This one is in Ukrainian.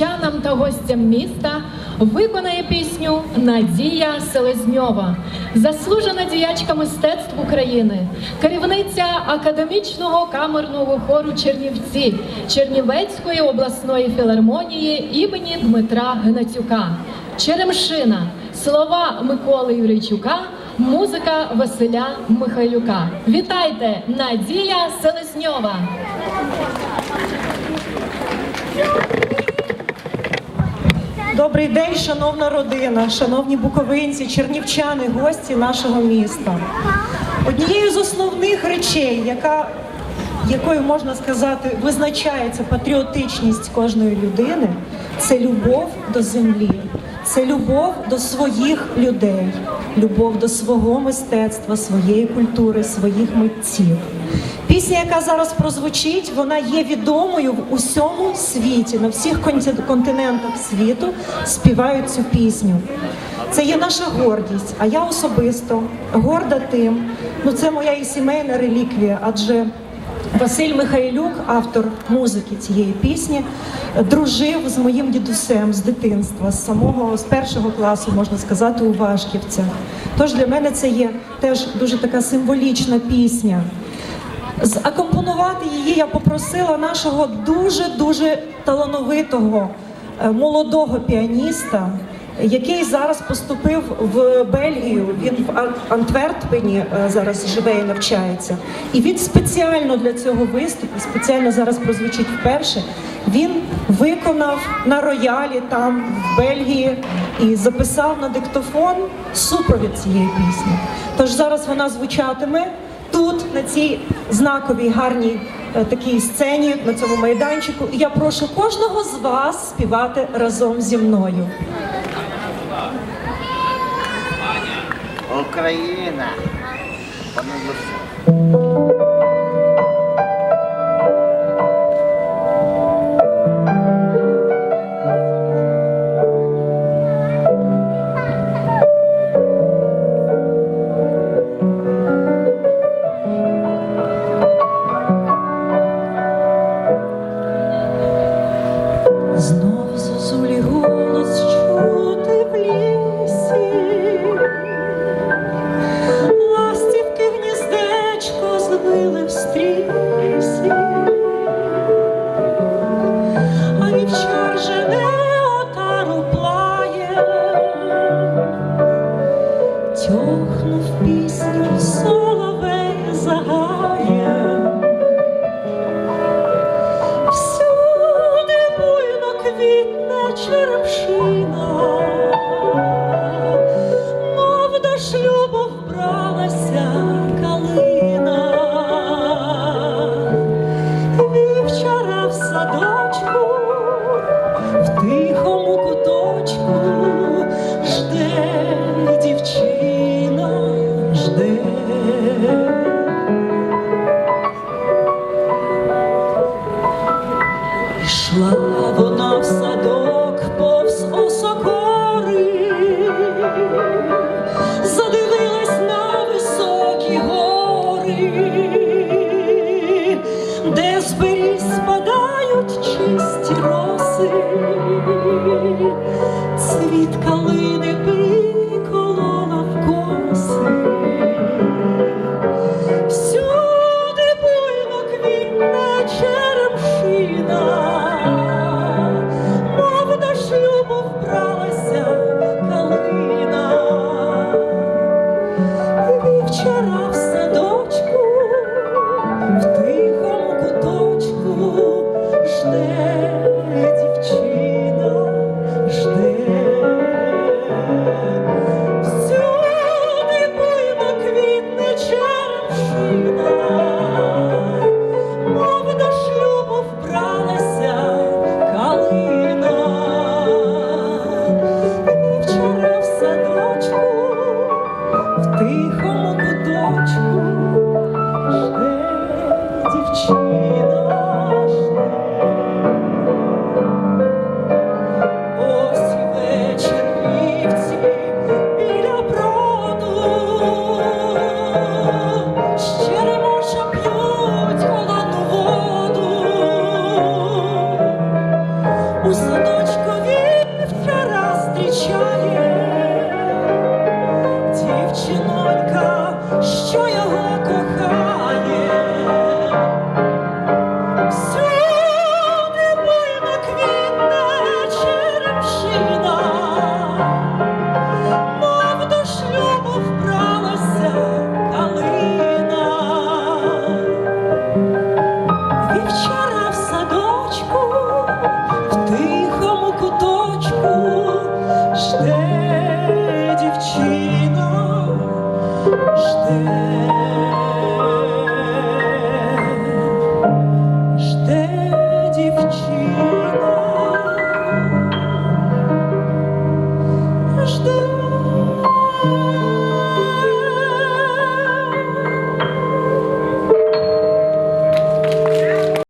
Чанам та гостям міста виконає пісню Надія Селезньова, заслужена діячка мистецтв України, керівниця академічного камерного хору Чернівці Чернівецької обласної філармонії імені Дмитра Гнатюка, Черемшина, слова Миколи Юрійчука, музика Василя Михайлюка. Вітайте, Надія Селезньова! Добрий день, шановна родина, шановні буковинці, чернівчани, гості нашого міста. Однією з основних речей, яка, якою можна сказати, визначається патріотичність кожної людини, це любов до землі, це любов до своїх людей, любов до свого мистецтва, своєї культури, своїх митців. Пісня, яка зараз прозвучить, вона є відомою в усьому світі, на всіх континентах світу співають цю пісню. Це є наша гордість, а я особисто горда тим. Ну це моя і сімейна реліквія, адже Василь Михайлюк, автор музики цієї пісні, дружив з моїм дідусем з дитинства, з самого з першого класу, можна сказати, у Вашківцях. Тож для мене це є теж дуже така символічна пісня. Закомпонувати її я попросила нашого дуже дуже талановитого е, молодого піаніста, який зараз поступив в Бельгію. Він в Ан- Антверпені е, зараз живе і навчається. І він спеціально для цього виступу, спеціально зараз прозвучить вперше. Він виконав на роялі там в Бельгії і записав на диктофон супровід цієї пісні. Тож зараз вона звучатиме тут, на цій знаковій гарній е, такій сцені, на цьому майданчику. І я прошу кожного з вас співати разом зі мною. Україна. Amen.